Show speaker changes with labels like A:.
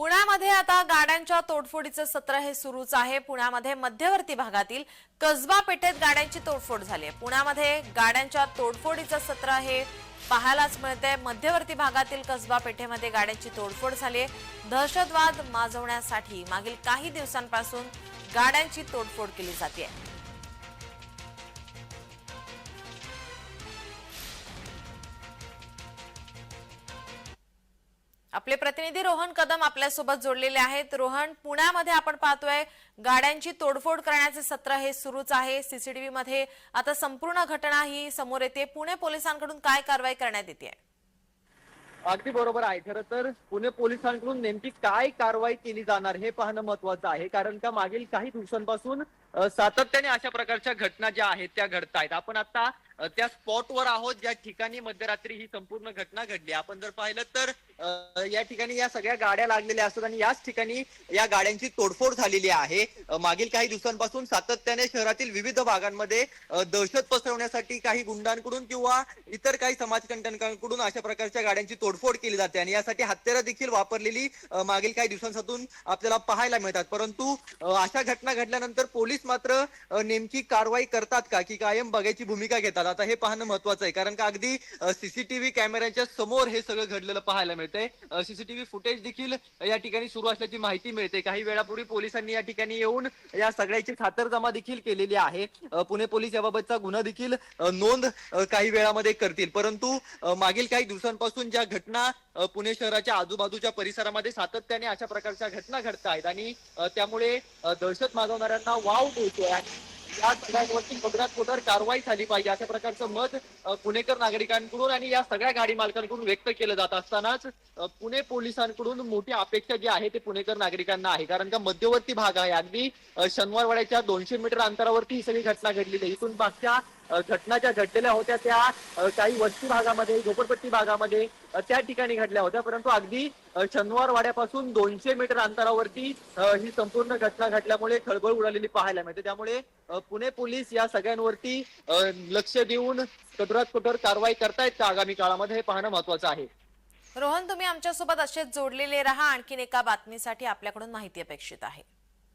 A: पुण्यामध्ये आता गाड्यांच्या तोडफोडीचं सत्र हे सुरूच आहे. पुण्यामध्ये मध्यवर्ती भागातील कसबा पेठेत गाड्यांची तोडफोड झाली आहे. पुण्यामध्ये गाड्यांच्या तोडफोडीचं सत्र हे पाहायलाच मिळते मध्यवर्ती भागातील कसबा पेठेमध्ये गाड्यांची तोडफोड झाली आहे. दहशतवाद माजवण्यासाठी मागील काही दिवसांपासून गाड्यांची तोडफोड केली जाते. आपले प्रतिनिधी रोहन कदम आपल्यासोबत जोडलेले आहेत. रोहन पुण्यामध्ये आपण पाहतोय गाड्यांची तोडफोड करण्याचे सत्र हे सुरूच आहे. सीसीटीव्ही मध्ये आता संपूर्ण घटना ही समोर येते. पुणे पोलिसांकडून काय कारवाई करण्यात येते?
B: अगदी बरोबर आहे. खरं तर पुणे पोलिसांकडून नेमकी काय कारवाई केली जाणार हे पाहणं महत्वाचं आहे. कारण का मागील काही दिवसांपासून सातत्याने अशा प्रकारच्या घटना ज्या आहेत त्या घडत आहेत आपण आता त्या स्पॉटवर आहोत ज्या ठिकाणी मध्यरात्री ही संपूर्ण घटना घडली. आपण जर पाहिलं तर या ठिकाणी या सगळ्या गाड्या लागलेल्या असतात आणि याच ठिकाणी या गाड्यांची तोडफोड झालेली आहे. मागील काही दिवसांपासून सातत्याने शहरातील विविध भागांमध्ये दहशत पसरवण्यासाठी काही गुंडांकडून किंवा इतर काही समाजकंटकांकडून अशा प्रकारच्या गाड्यांची तोडफोड केली जाते आणि यासाठी हत्यारं देखील वापरलेली मागील काही दिवसांपासून आपल्याला पाहायला मिळतात. परंतु अशा घटना घडल्यानंतर पोलीस मात्र नेमकी कारवाई करतात का? की कायम बघायची भूमिका घेतात? आता हे पाहणं महत्वाचं आहे. कारण का अगदी सीसीटीव्ही कॅमेऱ्याच्या समोर हे सगळं घडलेलं पाहायला मिळतंय. सीसीटीव्ही फुटेज देखील या ठिकाणी सुरू असल्याची माहिती मिळते. काही वेळापूर्वी पोलिसांनी या ठिकाणी येऊन या सगळ्याची खातरजमा देखील केलेली आहे. पुणे पोलीस याबाबतचा गुन्हा देखील नोंद काही वेळामध्ये करतील. परंतु मागील काही दिवसांपासून ज्या घटना पुणे शहराच्या आजूबाजूच्या परिसरामध्ये सातत्याने अशा प्रकारच्या घटना घडत आहेत आणि त्यामुळे दहशत माजवणाऱ्यांना वाव मिळतोय आणि या सगळ्यांवरती पदरात पदर कारवाई झाली पाहिजे अशा प्रकारचं मत पुणेकर नागरिकांकडून आणि या सगळ्या गाडी मालकांकडून व्यक्त केलं जात असतानाच पुणे पोलिसांकडून मोठी अपेक्षा जी आहे ते पुणेकर नागरिकांना आहे. कारण का मध्यवर्ती भाग आहे अगदी शनिवारवाड्याच्या दोनशे मीटर अंतरावरती ही सगळी घटना घडलेली आहे. इथून मागच्या घटना ज्या घडलेल्या होत्या त्या काही वस्ती भागामध्ये झोपडपट्टी भागामध्ये त्या ठिकाणी घडल्या होत्या. परंतु अगदी शनिवार वाड्यापासून दोनशे मीटर अंतरावरती ही संपूर्ण घटना घडल्यामुळे खळबळ उडालेली पाहायला मिळते. त्यामुळे पुणे पोलीस या सगळ्यांवरती लक्ष देऊन कठोरात कठोर कारवाई करतायत का आगामी काळामध्ये हे पाहणं महत्वाचं आहे.
A: रोहन तुम्ही आमच्यासोबत असेच जोडलेले राहा. आणखीन एका बातमीसाठी आपल्याकडून माहिती अपेक्षित आहे.